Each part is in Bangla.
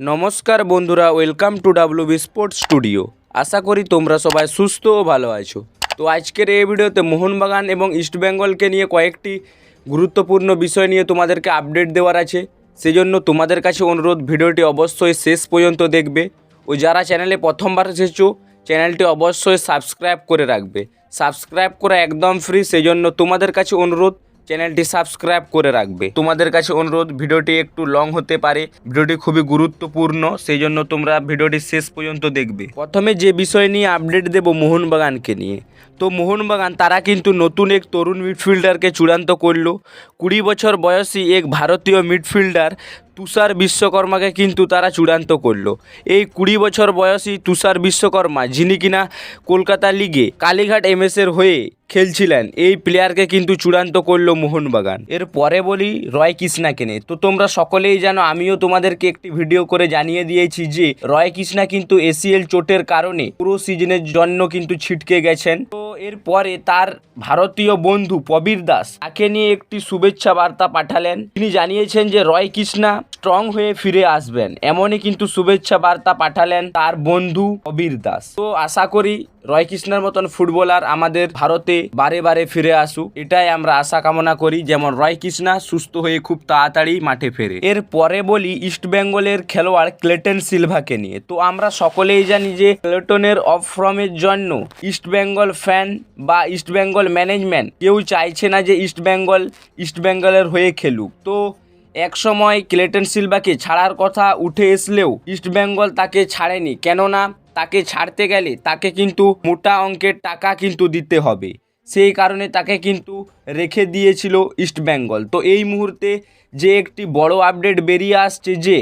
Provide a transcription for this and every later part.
নমস্কার বন্ধুরা, welcome to W B sports studio আশা করি তোমরা সবাই সুস্থ ও ভালো আছো। তো আজকের এই ভিডিওতে মোহনবাগান এবং ইস্টবেঙ্গলকে নিয়ে কয়েকটি গুরুত্বপূর্ণ বিষয় নিয়ে তোমাদেরকে আপডেট দেওয়ার আছে। সেজন্য তোমাদের কাছে অনুরোধ, ভিডিওটি অবশ্যই শেষ পর্যন্ত দেখবে। ও যারা চ্যানেলে প্রথমবার এসেছ, চ্যানেলটি অবশ্যই সাবস্ক্রাইব করে রাখবে। সাবস্ক্রাইব করা একদম ফ্রি সেই জন্য তোমাদের কাছে অনুরোধ চ্যানেলটি সাবস্ক্রাইব করে রাখবে। তোমাদের কাছে অনুরোধ, ভিডিওটি একটু লং হতে পারে। ভিডিওটি খুবই গুরুত্বপূর্ণ সেই জন্য তোমরা ভিডিওটি শেষ পর্যন্ত দেখবে। প্রথমে যে বিষয় নিয়ে আপডেট দেব মোহনবাগানকে নিয়ে তো মোহনবাগান তারা কিন্তু নতুন এক তরুণ মিডফিল্ডারকে চূড়ান্ত করল। কুড়ি বছর বয়সী এক ভারতীয় মিডফিল্ডার তুষার বিশ্বকর্মাকে কিন্তু তারা চূড়ান্ত করল। এই কুড়ি বছর বয়সী তুষার বিশ্বকর্মা, যিনি কিনা কলকাতা লিগে কালীঘাট এমএসের হয়ে খেলছিলেন, এই প্লেয়ারকে কিন্তু চূড়ান্ত করল মোহনবাগান এর পরে বলি রয় কৃষ্ণাকে নিয়ে। তো তোমরা সকলেই জানো, আমিও তোমাদেরকে একটি ভিডিও করে জানিয়ে দিয়েছি যে, রয় কৃষ্ণা কিন্তু এসিএল চোটের কারণে পুরো সিজনের জন্য কিন্তু ছিটকে গেছেন। তো এরপরে তার ভারতীয় বন্ধু প্রবীর দাস তাকে নিয়ে একটি শুভেচ্ছা বার্তা পাঠালেন। তিনি জানিয়েছেন যে রয় কৃষ্ণা স্ট্রং হয়ে ফিরে আসবেন। এমনই কিন্তু শুভেচ্ছা বার্তা পাঠালেন তার বন্ধু প্রবীর দাস। তো আশা করি রয় কৃষ্ণার মতন ফুটবলার আমাদের ভারতে বারে বারে ফিরে আসুক। এটাই আমরা আশা কামনা করি, যেমন রয় কৃষ্ণা সুস্থ হয়ে খুব তাড়াতাড়ি মাঠে ফেরে। এর পরে বলি ইস্ট বেঙ্গলের খেলোয়াড় ক্লেটন সিলভাকে নিয়ে। তো আমরা সকলেই জানি যে ক্লেটনের অফ ফর্মের জন্য ইস্ট বেঙ্গল ফ্যান বা ইস্ট বেঙ্গল ম্যানেজমেন্ট কেউ চাইছে না যে ইস্ট বেঙ্গল, ইস্ট বেঙ্গলের হয়ে খেলুক। তো একসময় ক্লেটন সিলভাকে ছাড়ার কথা উঠে আসলেও ইস্টবেঙ্গল তাকে ছাড়েনি। কেননা তাকে ছাড়তে গেলে তাকে কিন্তু মোটা অঙ্কের টাকা কিন্তু দিতে হবে। সেই কারণে তাকে কিন্তু রেখে দিয়েছিল ইস্টবেঙ্গল তো এই মুহূর্তে যে একটি বড় আপডেট বেরিয়ে আসছে যে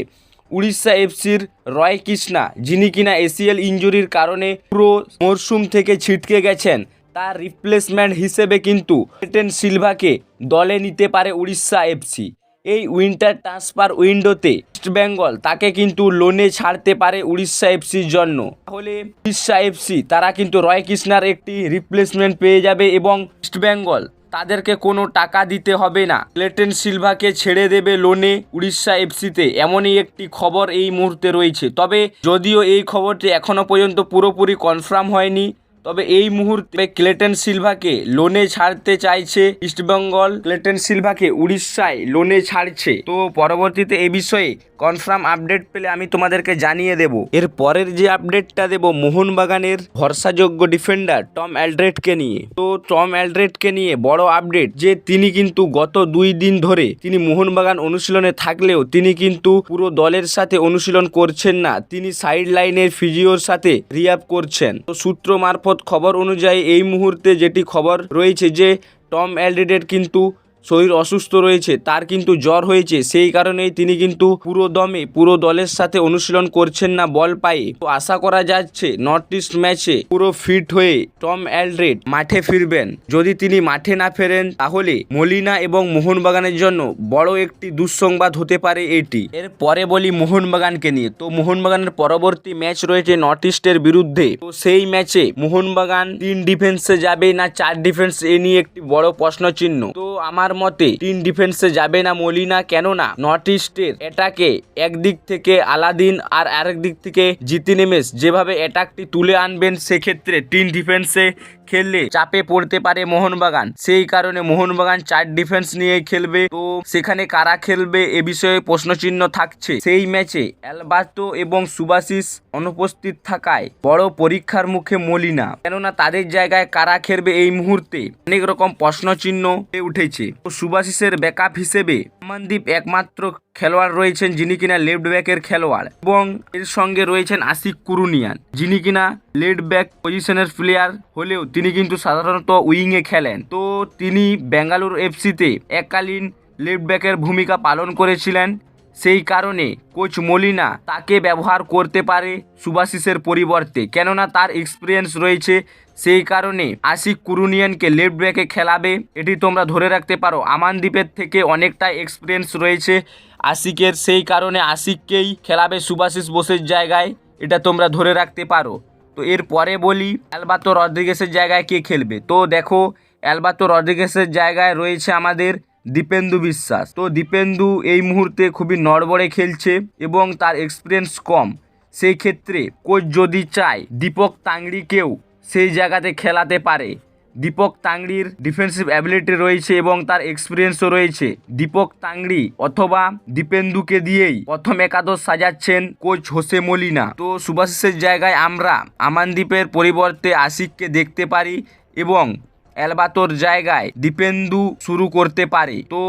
উড়িষ্যা এফসির রয় কৃষ্ণা, যিনি কিনা এসিএল ইঞ্জুরির কারণে পুরো মরশুম থেকে ছিটকে গেছেন, তার রিপ্লেসমেন্ট হিসেবে কিন্তু ক্লেটন সিলভাকে দলে নিতে পারে উড়িষ্যা এফসি। এই উইন্টার ট্রান্সফার উইন্ডোতে ইস্ট বেঙ্গল তাকে কিন্তু লোনে ছাড়তে পারে উড়িষ্যা এফসির জন্য। তাহলে উড়িষ্যা এফসি তারা কিন্তু রয় কৃষ্ণার একটি রিপ্লেসমেন্ট পেয়ে যাবে এবং ইস্ট বেঙ্গল তাদেরকে কোনো টাকা দিতে হবে না। ক্লেটন সিলভাকে ছেড়ে দেবে লোনে উড়িষ্যা এফসিতে এমনই একটি খবর এই মুহূর্তে রয়েছে। তবে যদিও এই খবরটি এখনও পর্যন্ত পুরোপুরি কনফার্ম হয়নি তবে এই মুহূর্তে ক্লেটন সিলভাকে লোনে ছাড়তে চাইছে ইস্টবেঙ্গল ক্লেটন সিলভাকে উড়িষ্যায় লোনে ছাড়ছে। তো পরবর্তীতে এ বিষয়ে কনফার্ম আপডেট পেলে আমি তোমাদেরকে জানিয়ে দেব। এর পরের যে আপডেটটা দেব মোহনবাগানের ভরসাযোগ্য ডিফেন্ডার টম অ্যালড্রেটকে নিয়ে। তো টম অ্যালড্রেটকে নিয়ে বড় আপডেট যে তিনি কিন্তু গত দুই দিন ধরে তিনি মোহনবাগান অনুশীলনে থাকলেও তিনি কিন্তু পুরো দলের সাথে অনুশীলন করছেন না। তিনি সাইড লাইনের ফিজিওর সাথে রিয়াপ করছেন। তো সূত্র মারফত খবর অনুযায়ী এই মুহূর্তে যেটি খবর রয়েছে যে টম অ্যালড্রেটের কিন্তু শরীর অসুস্থ রয়েছে, তার কিন্তু জ্বর হয়েছে, সেই কারণেই তিনি কিন্তু পুরো দমে, পুরো দলের সাথে অনুশীলন করছেন না বল পায়ে। তো আশা করা যাচ্ছে নর্থ ইস্ট ম্যাচে পুরো ফিট হয়ে টম অ্যালড্রেড মাঠে ফিরবেন। যদি তিনি মাঠে না ফেরেন, তাহলে মলিনা এবং মোহনবাগানের জন্য বড় একটি দুঃসংবাদ হতে পারে এটি। এর পরে বলি মোহনবাগানকে নিয়ে। তো মোহনবাগানের পরবর্তী ম্যাচ রয়েছে নর্থ ইস্টের বিরুদ্ধে। তো সেই ম্যাচে মোহনবাগান তিন ডিফেন্সে যাবে না চার ডিফেন্স এ নিয়ে একটি বড় প্রশ্ন চিহ্ন তো আমার মতে, তিন ডিফেন্সে যাবে না মলিনা কেননা নর্থ ইস্টের এটাকে একদিক থেকে আলাদিন আর আরেক দিক থেকে জিতি নেমেস যেভাবে অ্যাটাকটি তুলে আনবেন, সেক্ষেত্রে তিন ডিফেন্সে খেললে চাপে পড়তে পারে মোহনবাগান। সেই কারণে মোহনবাগান চার ডিফেন্স নিয়ে খেলবে। তো সেখানে কারা খেলবে এ বিষয়ে প্রশ্নচিহ্ন থাকছে। সেই ম্যাচে অ্যালবার্তো এবং সুবাসিস অনুপস্থিত থাকায় বড় পরীক্ষার মুখে মলিনা। কেননা তাদের জায়গায় কারা খেলবে এই মুহূর্তে অনেক রকম প্রশ্নচিহ্ন উঠেছে। তো সুবাসিসের ব্যাকআপ হিসেবে মনদীপ একমাত্র খেলোয়াড় রয়েছেন যিনি কিনা লেফট ব্যাকের খেলোয়াড় এবং এর সঙ্গে রয়েছেন আশিক কুরুনিয়ান। যিনি কিনা লেফট ব্যাক পজিশনের প্লেয়ার হলেও তিনি কিন্তু সাধারণত উইংয়ে খেলেন। তো তিনি বেঙ্গালুরু এফসিতে এককালীন লেফট ব্যাকের ভূমিকা পালন করেছিলেন। সেই কারণে কোচ মলিনা তাকে ব্যবহার করতে পারে সুভাশিসের পরিবর্তে। কেননা তার এক্সপিরিয়েন্স রয়েছে, সেই কারণে আশিক কুরুনিয়ানকে লেফট ব্যাকে খেলাবে। এটি তোমরা ধরে রাখতে পারো আমানদ্বীপের থেকে অনেকটা এক্সপিরিয়েন্স রয়েছে আশিকের। সেই কারণে আশিককেই খেলাবে সুভাশিস বোসের জায়গায়, এটা তোমরা ধরে রাখতে পারো। তো এর পরে বলি অ্যালবাতো রদ্রিগেসের জায়গায় কে খেলবে? তো দেখো অ্যালবাতো রদ্রিগেসের জায়গায় রয়েছে আমাদের দীপেন্দু বিশ্বাস। তো দীপেন্দু এই মুহূর্তে খুবই নড়বড়ে খেলছে এবং তার এক্সপিরিয়েন্স কম। সেই ক্ষেত্রে কোচ যদি চায় দীপক তাংড়িকেও সেই জায়গাতে খেলাতে পারে। দীপক তাংড়ির ডিফেন্সিভ অ্যাবিলিটি রয়েছে এবং তার এক্সপিরিয়েন্সও রয়েছে। দীপক তাংড়ি অথবা দীপেন্দুকে দিয়েই প্রথম একাদশ সাজাচ্ছেন কোচ হোসে মলিনা। তো সুভাষিসের জায়গায় আমরা আমানদীপের পরিবর্তে আশিককে দেখতে পারি এবং অ্যালবাতোর জায়গায় দীপেন্দু শুরু করতে পারে। তো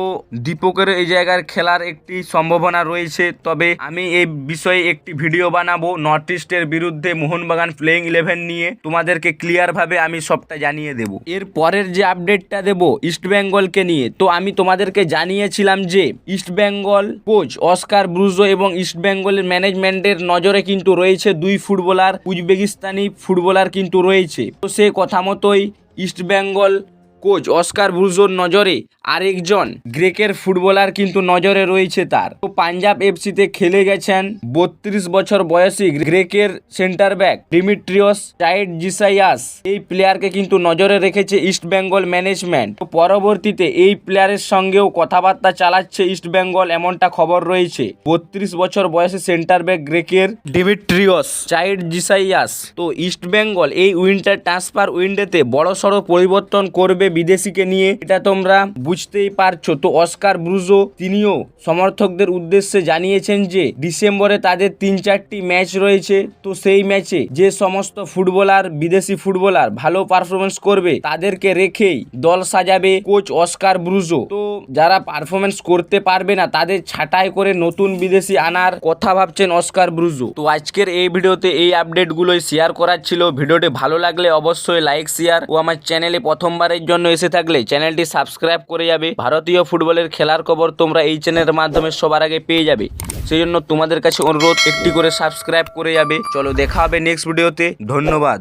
দীপকের এই জায়গার খেলার একটি সম্ভাবনা রয়েছে। তবে আমি এই বিষয়ে একটি ভিডিও বানাবো নর্থ ইস্টের বিরুদ্ধে মোহনবাগান প্লেইং ইলেভেন নিয়ে। তোমাদেরকে ক্লিয়ারভাবে আমি সবটা জানিয়ে দেব। এর পরের যে আপডেটটা দেব ইস্টবেঙ্গলকে নিয়ে। তো আমি তোমাদেরকে জানিয়েছিলাম যে ইস্টবেঙ্গল কোচ অস্কার ব্রুজো এবং ইস্টবেঙ্গলের ম্যানেজমেন্টের নজরে কিন্তু রয়েছে দুই ফুটবলার। উজবেকিস্তানি ফুটবলার কিন্তু রয়েছে। তো সে কথা মতোই ইস্টবেঙ্গল কোচ অস্কার ব্রুজোর নজরে আরেকজন। গ্রেকের ফুটবলার কিন্তু নজরে রয়েছে তার। তো পাঞ্জাব এফসিতে খেলে গেছেন বত্রিশ বছর বয়সী গ্রেকের centre back Dimitrios Chatziisaias. এই প্লেয়ারকে কিন্তু নজরে রেখেছে ইস্টবেঙ্গল ম্যানেজমেন্ট। তো পরবর্তীতে এই প্লেয়ারের সঙ্গেও কথাবার্তা চালাচ্ছে ইস্টবেঙ্গল এমনটা খবর রয়েছে। বত্রিশ বছর বয়সী সেন্টার ব্যাক গ্রেকের ডিমিট্রিয়স। Chatziisaias. তো ইস্টবেঙ্গল এই উইন্টার ট্রান্সফার উইন্ডোতে বড়সড় পরিবর্তন করবে বিদেশিকে নিয়ে, এটা তোমরা বুঝতেই পারছ। তো অস্কার ব্রুজো, তিনিও সমর্থকদের উদ্দেশ্যে জানিয়েছেন যে, ডিসেম্বরে তাদের তিন চারটি ম্যাচ রয়েছে। তো সেই ম্যাচে যে সমস্ত ফুটবলার, বিদেশি ফুটবলার ভালো পারফরমেন্স করবে, তাদেরকে রেখেই দল সাজাবে কোচ অস্কার ব্রুজো। তো যারা পারফরমেন্স করতে পারবে না, তাদের ছাঁটাই করে নতুন বিদেশি আনার কথা ভাবছেন অস্কার ব্রুজো। তো আজকের এই ভিডিওতে এই আপডেটগুলোই শেয়ার করার ছিল। ভিডিওটি ভালো লাগলে অবশ্যই লাইক, শেয়ার ও আমার চ্যানেলে প্রথমবারের জন্য এসে থাকলে চ্যানেলটি সাবস্ক্রাইব করে যাবে। ভারতীয় ফুটবলের খেলার খবর তোমরা এই চ্যানেলের মাধ্যমে সবার আগে পেয়ে যাবে। সেই জন্য তোমাদের কাছে অনুরোধ, একটি করে সাবস্ক্রাইব করে যাবে। চলো দেখা হবে নেক্সট ভিডিওতে ধন্যবাদ।